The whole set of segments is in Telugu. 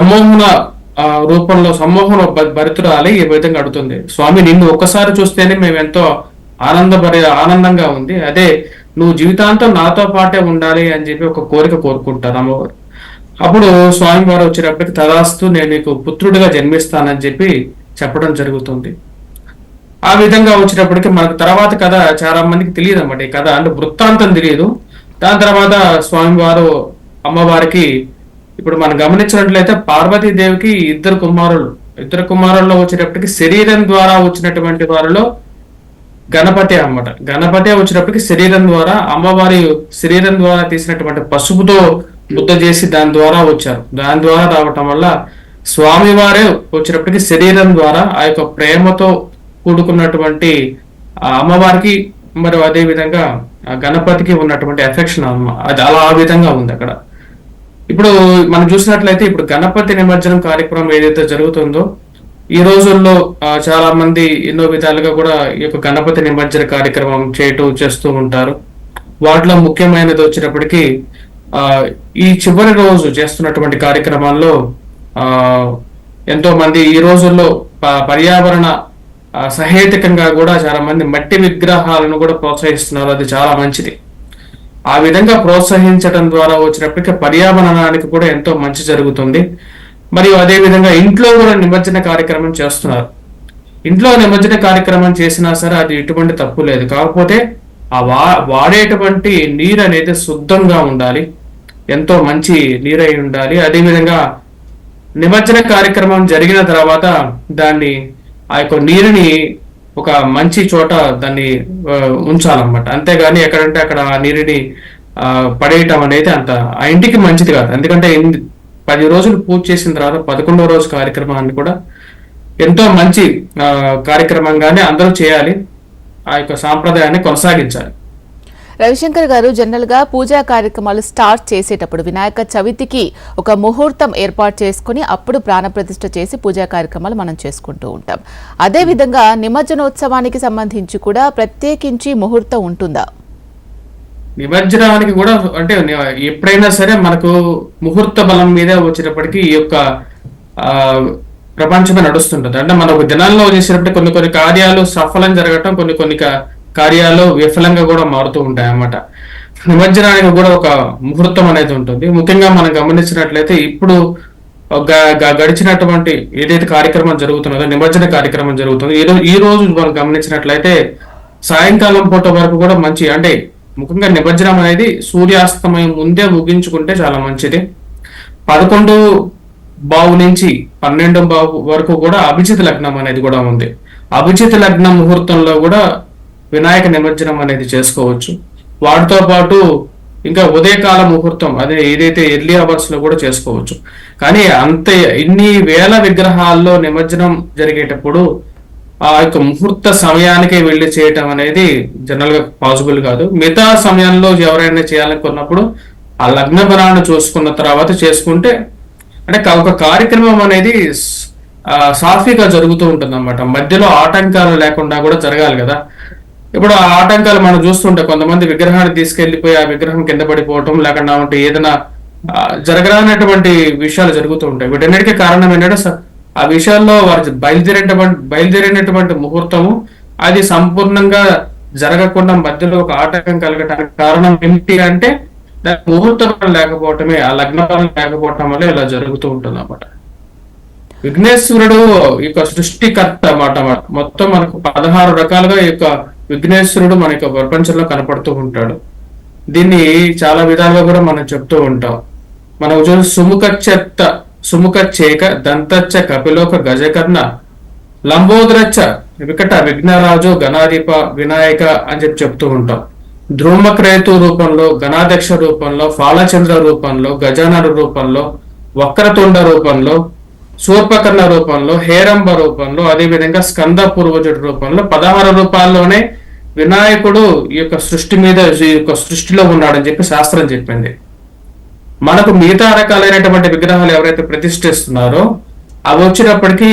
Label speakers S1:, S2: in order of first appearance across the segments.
S1: సమ్మోహన రూపంలో సమ్మోహన భ- భరితురాలి ఈ విధంగా అడుగుతుంది. స్వామి నిన్ను ఒక్కసారి చూస్తేనే మేము ఎంతో ఆనందభరి ఆనందంగా ఉంది. అదే నువ్వు జీవితాంతం నాతో పాటే ఉండాలి అని చెప్పి ఒక కోరిక కోరుకుంటారు అమ్మవారు. అప్పుడు స్వామివారు వచ్చేటప్పటికి తదాస్తు నేను నీకు పుత్రుడిగా జన్మిస్తానని చెప్పి చెప్పడం జరుగుతుంది. ఆ విధంగా వచ్చేటప్పటికి మనకు తర్వాత కథ చాలా మందికి తెలియదు అన్నమాట. ఈ కథ అంటే వృత్తాంతం తెలియదు. దాని తర్వాత స్వామివారు అమ్మవారికి ఇప్పుడు మనం గమనించినట్లయితే పార్వతీదేవికి ఇద్దరు కుమారులు. ఇద్దరు కుమారుల్లో వచ్చేటప్పటికి శరీరం ద్వారా వచ్చినటువంటి వారిలో గణపతి అన్నమాట. గణపతి వచ్చినప్పటికి శరీరం ద్వారా అమ్మవారి శరీరం ద్వారా తీసినటువంటి పసుపుతో బుద్ధ చేసి దాని ద్వారా వచ్చారు. దాని ద్వారా రావటం వల్ల స్వామివారే వచ్చినప్పటికి శరీరం ద్వారా ఆ యొక్క ప్రేమతో కూడుకున్నటువంటి ఆ అమ్మవారికి మరి అదే విధంగా ఆ గణపతికి ఉన్నటువంటి ఎఫెక్షన్ అమ్మ. అది అలా ఆ విధంగా ఉంది అక్కడ. ఇప్పుడు మనం చూసినట్లయితే ఇప్పుడు గణపతి నిమజ్జనం కార్యక్రమం ఏదైతే జరుగుతుందో ఈ రోజుల్లో చాలా మంది ఎన్నో విధాలుగా కూడా ఈ యొక్క గణపతి నిమజ్జన కార్యక్రమం చేయటం చేస్తూ ఉంటారు. వాటిలో ముఖ్యమైనది వచ్చినప్పటికీ ఆ ఈ చివరి రోజు చేస్తున్నటువంటి కార్యక్రమాల్లో ఆ ఎంతో మంది ఈ రోజుల్లో ప- పర్యావరణ సహేతుకంగా కూడా చాలా మంది మట్టి విగ్రహాలను కూడా ప్రోత్సహిస్తున్నారు. అది చాలా మంచిది. ఆ విధంగా ప్రోత్సహించడం ద్వారా వచ్చినప్పటికీ పర్యావరణానికి కూడా ఎంతో మంచి జరుగుతుంది. మరియు అదే విధంగా ఇంట్లో కూడా నిమజ్జన కార్యక్రమం చేస్తున్నారు. ఇంట్లో నిమజ్జన కార్యక్రమం చేసినా సరే అది ఎటువంటి తప్పు లేదు. కాకపోతే ఆ వా వాడేటువంటి నీరు అనేది శుద్ధంగా ఉండాలి. ఎంతో మంచి నీరు అయి ఉండాలి అదేవిధంగా నిమజ్జన కార్యక్రమం జరిగిన తర్వాత దాన్ని ఆ యొక్క నీరుని ఒక మంచి చోట దాన్ని ఉంచాలన్నమాట. అంతేగాని ఎక్కడంటే అక్కడ ఆ నీరుని పడేయటం అనేది అంత ఆ ఇంటికి మంచిది కాదు. ఎందుకంటే పది రోజులు పూజ చేసిన తర్వాత పదకొండవ రోజు కార్యక్రమాన్ని కూడా ఎంతో మంచి కార్యక్రమంగానే అందరూ చేయాలి. ఆ యొక్క సాంప్రదాయాన్ని కొనసాగించాలి.
S2: రవిశంకర్ గారు జనరల్గా పూజా కార్యక్రమాలు స్టార్ట్ చేసేటప్పుడు వినాయక చవితికి ఒక ముహూర్తం ఏర్పాటు చేసుకుని అప్పుడు ప్రాణప్రతిష్ఠ చేసి పూజా కార్యక్రమాలు మనం చేసుకుంటూ ఉంటాం. అదే విధంగా నిమజ్జనోత్సవానికి సంబంధించి కూడా ప్రత్యేకించి ముహూర్తం ఉంటుందా?
S1: నిమజ్జనానికి కూడా అంటే ఎప్పుడైనా సరే మనకు ముహూర్త బలం మీద వచ్చేటప్పటికి ఈ యొక్క ప్రపంచమే నడుస్తుంటుంది. అంటే మనం ఒక దినాల్లో చేసినప్పుడు కొన్ని కొన్ని కార్యాలు సఫలం జరగటం కొన్ని కొన్ని కార్యాలు విఫలంగా కూడా మారుతూ ఉంటాయి అన్నమాట నిమజ్జనానికి కూడా ఒక ముహూర్తం అనేది ఉంటుంది. ముఖ్యంగా మనం గమనించినట్లయితే ఇప్పుడు గ- గడిచినటువంటి ఏదైతే కార్యక్రమం జరుగుతున్నదో నిమజ్జన కార్యక్రమం జరుగుతుందో. ఈ రోజు ఈ రోజు మనం గమనించినట్లయితే సాయంకాలం పూట వరకు కూడా మంచి అంటే ముఖ్యంగా నిమజ్జనం అనేది సూర్యాస్తమయం ముందే ముగించుకుంటే చాలా మంచిది. పదకొండు బావు నుంచి పన్నెండు బావు వరకు కూడా అభిజిత్ లగ్నం అనేది కూడా ఉంది. అభిజిత్ లగ్నం ముహూర్తంలో కూడా వినాయక నిమజ్జనం అనేది చేసుకోవచ్చు. వాటితో పాటు ఇంకా ఉదయకాల ముహూర్తం అదే ఏదైతే ఎర్లీ అవర్స్లో కూడా చేసుకోవచ్చు. కానీ అంత ఇన్ని వేల విగ్రహాల్లో నిమజ్జనం జరిగేటప్పుడు ఆ యొక్క ముహూర్త సమయానికి వెళ్ళి చేయటం అనేది జనరల్గా పాసిబుల్ కాదు. మిగతా సమయంలో ఎవరైనా చేయాలనుకున్నప్పుడు ఆ లగ్న బలాన్ని చూసుకున్న తర్వాత చేసుకుంటే అంటే ఒక కార్యక్రమం అనేది సాఫీగా జరుగుతూ ఉంటుంది అనమాట మధ్యలో ఆటంకాలు లేకుండా కూడా జరగాలి కదా. ఇప్పుడు ఆ ఆటంకాలు మనం చూస్తుంటే కొంతమంది విగ్రహాన్ని తీసుకెళ్ళిపోయి ఆ విగ్రహం కింద పడిపోవటం లేకుండా ఉంటే ఏదైనా జరగరానటువంటి విషయాలు జరుగుతూ ఉంటాయి. వీటన్నిటికీ కారణం ఏంటంటే ఆ విషయాల్లో వారు బయలుదేరేటువంటి బయలుదేరినటువంటి ముహూర్తము అది సంపూర్ణంగా జరగకుండా మధ్యలో ఒక ఆటంకం కలగటానికి కారణం ఏమిటి అంటే దాని ముహూర్తం లేకపోవటమే ఆ లగ్నం లేకపోవటం వల్ల ఇలా జరుగుతూ ఉంటుంది అనమాట విఘ్నేశ్వరుడు ఈ యొక్క సృష్టికర్త అన్నమాట. మొత్తం మనకు పదహారు రకాలుగా ఈ యొక్క విఘ్నేశ్వరుడు మన యొక్క ప్రపంచంలో కనపడుతూ ఉంటాడు. దీన్ని చాలా విధాలుగా కూడా మనం చెప్తూ ఉంటాం. మనం చూసి సుముఖ చేక దంతచ్చ కపిలోక గజకర్ణ లంబోదరచ్చ వికట విఘ్నరాజు గణాధిప వినాయక అని చెప్పి చెప్తూ ఉంటాం. ధ్రుమక్రేతు రూపంలో గణాధ్యక్ష రూపంలో ఫాలచంద్ర రూపంలో గజానన రూపంలో వక్రతుండ రూపంలో శూర్పకర్ణ రూపంలో హేరంబ రూపంలో అదేవిధంగా స్కంద పూర్వజుడి రూపంలో పదహారు రూపాల్లోనే వినాయకుడు ఈ యొక్క సృష్టి మీద ఈ యొక్క సృష్టిలో ఉన్నాడని చెప్పి శాస్త్రం చెప్పింది. మనకు మిగతా రకాలైనటువంటి విగ్రహాలు ఎవరైతే ప్రతిష్ఠిస్తున్నారో అవి వచ్చినప్పటికీ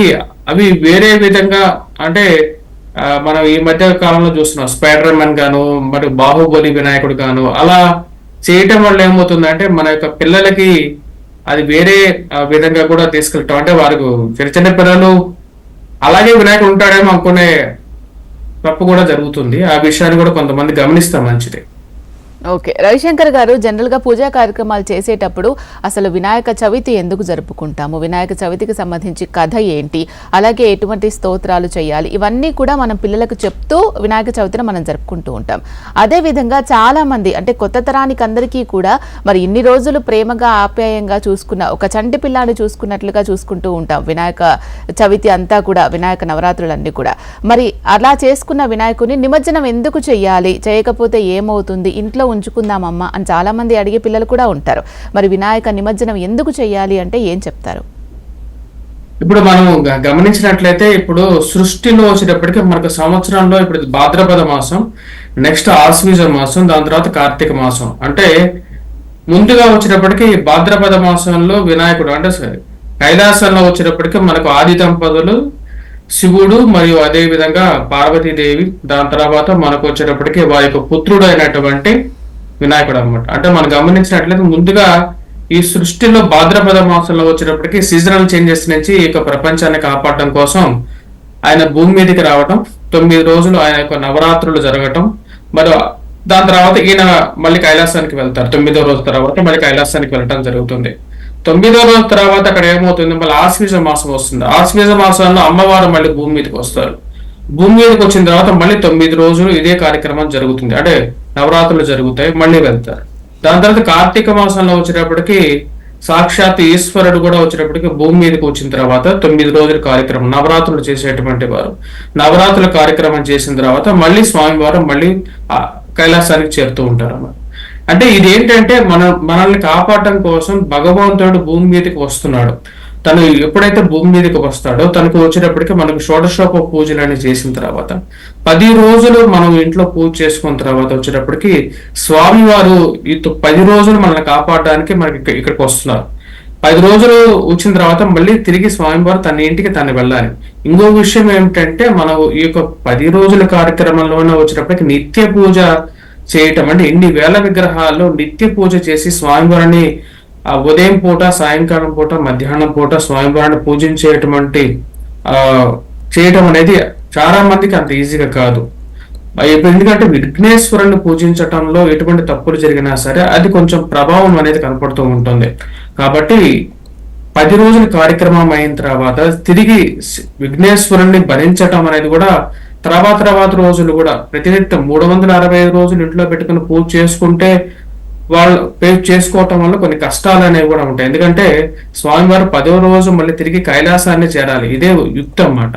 S1: అవి వేరే విధంగా అంటే మనం ఈ మధ్య కాలంలో చూస్తున్నాం. స్పైడర్ మ్యాన్ గాను మరి బాహుబలి వినాయకుడు గాను అలా చేయటం వల్ల ఏమవుతుందంటే మన యొక్క పిల్లలకి అది వేరే విధంగా కూడా తీసుకెళ్ళటం అంటే వారికి చిన్న చిన్న పిల్లలు అలాగే వినాయకుడు ఉంటాడేమో అనుకునే తప్పు కూడా జరుగుతుంది. ఆ విషయాన్ని కూడా కొంతమంది గమనిస్తే మంచిది.
S2: ఓకే. రవిశంకర్ గారు జనరల్గా పూజా కార్యక్రమాలు చేసేటప్పుడు అసలు వినాయక చవితి ఎందుకు జరుపుకుంటాము? వినాయక చవితికి సంబంధించి కథ ఏంటి? అలాగే ఎటువంటి స్తోత్రాలు చేయాలి? ఇవన్నీ కూడా మనం పిల్లలకు చెప్తూ వినాయక చవితిని మనం జరుపుకుంటూ ఉంటాం. అదే విధంగా అంటే కొత్త తరానికి అందరికీ కూడా మరి ఇన్ని రోజులు ప్రేమగా ఆప్యాయంగా చూసుకున్న ఒక చంటి పిల్లాన్ని చూసుకున్నట్లుగా చూసుకుంటూ ఉంటాం. వినాయక చవితి అంతా కూడా వినాయక నవరాత్రులన్నీ కూడా. మరి అలా చేసుకున్న వినాయకుని నిమజ్జనం ఎందుకు చేయాలి? చేయకపోతే ఏమవుతుంది? ఇంట్లో ఉంచుకుందామమ్మా అని చాలామంది అడిగే పిల్లలు కూడా ఉంటారు. మరి వినాయక నిమజ్జనం ఎందుకు చేయాలి అంటే ఏం చెప్తారు?
S1: ఇప్పుడు మనం గ- గమనించినట్లయితే ఇప్పుడు సృష్టిలో వచ్చేటప్పటికి మనకు సంవత్సరంలో ఇప్పుడు భాద్రపద మాసం నెక్స్ట్ ఆశ్వీజ మాసం దాని తర్వాత కార్తీక మాసం. అంటే ముందుగా వచ్చేటప్పటికి భాద్రపద మాసంలో వినాయకుడు అంటే కైలాసంలో వచ్చేటప్పటికి మనకు ఆది దంపతులు శివుడు మరియు అదే విధంగా పార్వతీదేవి. దాని తర్వాత మనకు వచ్చేటప్పటికి వారి యొక్క పుత్రుడు అయినటువంటి వినాయకుడు అన్నమాట అంటే మనం గమనించినట్లయితే ముందుగా ఈ సృష్టిలో భాద్రపద మాసంలో వచ్చేటప్పటికి సీజనల్ చేంజెస్ నుంచి ఈ యొక్క ప్రపంచాన్ని కాపాడటం కోసం ఆయన భూమి మీదకి రావటం తొమ్మిది రోజులు ఆయన యొక్క నవరాత్రులు జరగటం మరి దాని తర్వాత ఈయన మళ్ళీ కైలాసానికి వెళ్తారు. తొమ్మిదో రోజు తర్వాత మళ్ళీ కైలాసానికి వెళ్ళటం జరుగుతుంది. తొమ్మిదో రోజు తర్వాత అక్కడ ఏమవుతుంది? మళ్ళీ ఆశ్వీజ మాసం వస్తుంది. ఆశ్వీజ మాసంలో అమ్మవారు మళ్ళీ భూమి మీదకి వస్తారు. భూమి మీదకి వచ్చిన తర్వాత మళ్ళీ తొమ్మిది రోజులు ఇదే కార్యక్రమం జరుగుతుంది. అంటే నవరాత్రులు జరుగుతాయి మళ్ళీ వెళ్తారు. దాని తర్వాత కార్తీక మాసంలో వచ్చేటప్పటికి సాక్షాత్ ఈశ్వరుడు కూడా వచ్చేటప్పటికి భూమి మీదకి వచ్చిన తర్వాత తొమ్మిది రోజుల కార్యక్రమం నవరాత్రులు చేసేటువంటి వారు. నవరాత్రుల కార్యక్రమం చేసిన తర్వాత మళ్ళీ స్వామివారు మళ్ళీ కైలాసానికి చేరుతూ ఉంటారు అన్నమాట అంటే ఏంటంటే మన మనల్ని కాపాడటం కోసం భగవంతుడు భూమి మీదకి వస్తున్నాడు. తను ఎప్పుడైతే భూమి మీదకి వస్తాడో తనకు వచ్చేటప్పటికి మనకు షోడశోప పూజలని చేసిన తర్వాత పది రోజులు మనం ఇంట్లో పూజ చేసుకున్న తర్వాత వచ్చేటప్పటికి స్వామివారు ఈ పది రోజులు మనల్ని కాపాడడానికి మనకి ఇక్కడికి వస్తున్నారు. పది రోజులు వచ్చిన తర్వాత మళ్ళీ తిరిగి స్వామివారు తన ఇంటికి తను వెళ్ళాలి. ఇంకో విషయం ఏమిటంటే మనం ఈ యొక్క పది రోజుల కార్యక్రమంలోనే వచ్చినప్పటికి నిత్య పూజ చేయటం అంటే ఎన్ని వేల విగ్రహాల్లో నిత్య పూజ చేసి స్వామివారిని ఉదయం పూట సాయంకాలం పూట మధ్యాహ్నం పూట స్వామివారిని పూజించేటువంటి ఆ చేయటం అనేది చాలా మందికి అంత ఈజీగా కాదు. ఇప్పుడు ఎందుకంటే విఘ్నేశ్వరుని పూజించటంలో ఎటువంటి తప్పులు జరిగినా సరే అది కొంచెం ప్రభావం అనేది కనపడుతూ ఉంటుంది. కాబట్టి పది రోజుల కార్యక్రమం అయిన తర్వాత తిరిగి విఘ్నేశ్వరుణ్ణి భరించటం అనేది కూడా తర్వాత తర్వాత రోజులు కూడా ప్రతినిత్యం మూడు వందల అరవై ఐదు రోజులు ఇంట్లో పెట్టుకుని పూజ చేసుకుంటే వాళ్ళు పే చేసుకోవటం వల్ల కొన్ని కష్టాలు అనేవి కూడా ఉంటాయి. ఎందుకంటే స్వామివారు పదో రోజు మళ్ళీ తిరిగి కైలాసాన్ని చేరాలి. ఇదే యుక్తం అన్నమాట.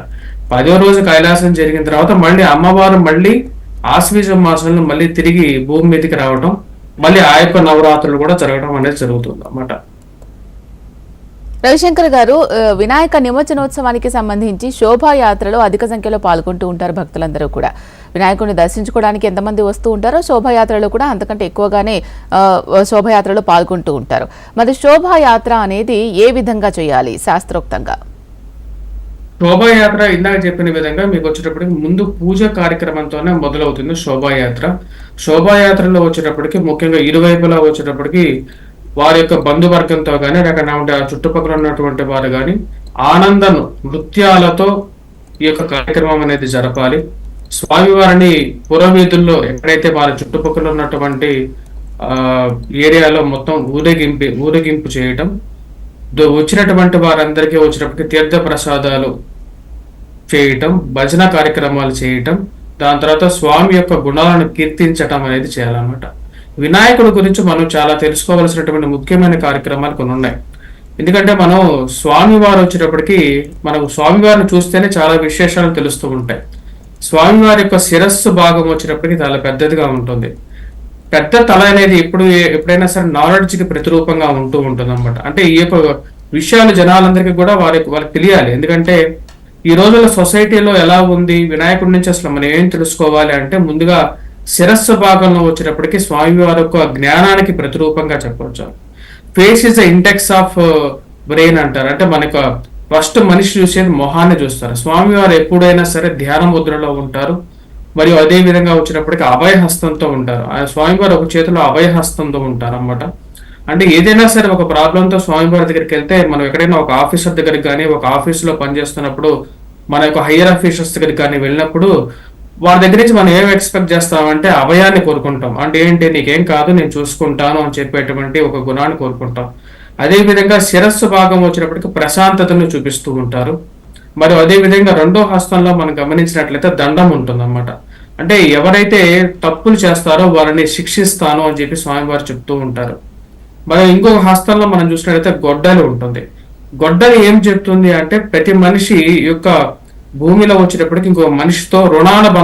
S1: పదో రోజు కైలాసం జరిగిన తర్వాత మళ్ళీ అమ్మవారు మళ్ళీ ఆశ్వీజ మాసంలో మళ్ళీ తిరిగి భూమి మీదకి రావడం మళ్ళీ ఆ యొక్క నవరాత్రులు కూడా జరగడం అనేది జరుగుతుంది అన్నమాట.
S2: రవిశంకర్ గారు వినాయక నిమజ్జనోత్సవానికి సంబంధించి శోభాయాత్రలో అధిక సంఖ్యలో పాల్గొంటూ ఉంటారు భక్తులందరూ కూడా. వినాయకుడిని దర్శించుకోవడానికి ఎంతమంది వస్తూ ఉంటారో శోభాయాత్రలో కూడా అంతకంటే ఎక్కువగానే శోభాయాత్రలో పాల్గొంటూ ఉంటారు. మరి శోభాయాత్ర అనేది ఏ విధంగా చేయాలి శాస్త్రోక్తంగా?
S1: శోభాయాత్ర ఇందాక చెప్పిన విధంగా మీకు వచ్చేటప్పటికి ముందు పూజ కార్యక్రమంతోనే మొదలవుతుంది శోభాయాత్ర. శోభాయాత్రలో వచ్చేటప్పటికి ముఖ్యంగా ఇరువైపులా వచ్చేటప్పటికి వారి యొక్క బంధువర్గంతో కానీ రకంగా చుట్టుపక్కల ఉన్నటువంటి వారు కానీ ఆనందను నృత్యాలతో ఈ యొక్క కార్యక్రమం అనేది జరపాలి. స్వామివారిని పురవీధుల్లో ఎక్కడైతే వారి చుట్టుపక్కల ఉన్నటువంటి ఏరియాలో మొత్తం ఊరేగింపు ఊరేగింపు చేయటం దో- వచ్చినటువంటి వారందరికీ వచ్చినప్పటికీ తీర్థ ప్రసాదాలు చేయటం భజన కార్యక్రమాలు చేయటం దాని తర్వాత స్వామి యొక్క గుణాలను కీర్తించటం అనేది చేయాలన్నమాట. వినాయకుడి గురించి మనం చాలా తెలుసుకోవాల్సినటువంటి ముఖ్యమైన కార్యక్రమాలు కొన్ని ఉన్నాయి. ఎందుకంటే మనం స్వామివారు వచ్చేటప్పటికి మనకు స్వామివారిని చూస్తేనే చాలా విశేషాలు తెలుస్తూ ఉంటాయి. స్వామివారి యొక్క శిరస్సు భాగం వచ్చినప్పటికీ చాలా పెద్దదిగా ఉంటుంది. పెద్ద తల అనేది ఎప్పుడు ఎప్పుడైనా సరే నాలెడ్జ్కి ప్రతిరూపంగా ఉంటూ ఉంటుంది అనమాట అంటే ఈ యొక్క విషయాలు జనాలందరికీ కూడా వారికి వాళ్ళకి తెలియాలి. ఎందుకంటే ఈ రోజుల సొసైటీలో ఎలా ఉంది వినాయకుడి నుంచి అసలు మనం ఏం తెలుసుకోవాలి అంటే ముందుగా శిరస్సు భాగంలో వచ్చినప్పటికీ స్వామివారి యొక్క జ్ఞానానికి ప్రతిరూపంగా చెప్పవచ్చు face is the index of brain అంటారు. అంటే మనకు ఫస్ట్ మనిషి చూసేది మొహాన్ని చూస్తారు. స్వామివారు ఎప్పుడైనా సరే ధ్యాన ముద్రలో ఉంటారు. మరియు అదే విధంగా వచ్చినప్పటికీ అభయహస్తంతో ఉంటారు. ఆ స్వామివారు ఒక చేతిలో అభయహస్తంతో ఉంటారు అన్నమాట అంటే ఏదైనా సరే ఒక ప్రాబ్లంతో స్వామివారి దగ్గరికి వెళ్తే మనం ఎక్కడైనా ఒక ఆఫీసర్ దగ్గరికి కానీ ఒక ఆఫీసులో పనిచేస్తున్నప్పుడు మన యొక్క హయ్యర్ ఆఫీసర్స్ దగ్గరికి కానీ వెళ్ళినప్పుడు వారి దగ్గర నుంచి మనం ఏం ఎక్స్పెక్ట్ చేస్తామంటే అభయాన్ని కోరుకుంటాం. అంటే ఏంటి నీకేం కాదు నేను చూసుకుంటాను అని చెప్పేటువంటి ఒక గుణాన్ని కోరుకుంటాం. అదేవిధంగా శిరస్సు భాగం వచ్చినప్పటికీ ప్రశాంతతను చూపిస్తూ ఉంటారు. మరి అదే విధంగా రెండో హస్తంలో మనం గమనించినట్లయితే దండం ఉంటుంది అంటే ఎవరైతే తప్పులు చేస్తారో వారిని శిక్షిస్తాను అని చెప్పి స్వామివారు చెప్తూ ఉంటారు. మరి ఇంకొక హస్తంలో మనం చూసినట్లయితే గొడ్డలి ఉంటుంది. గొడ్డలి ఏం చెప్తుంది అంటే ప్రతి మనిషి యొక్క భూమిలో వచ్చేటప్పటికి ఇంకో మనిషితో రుణాల బంధం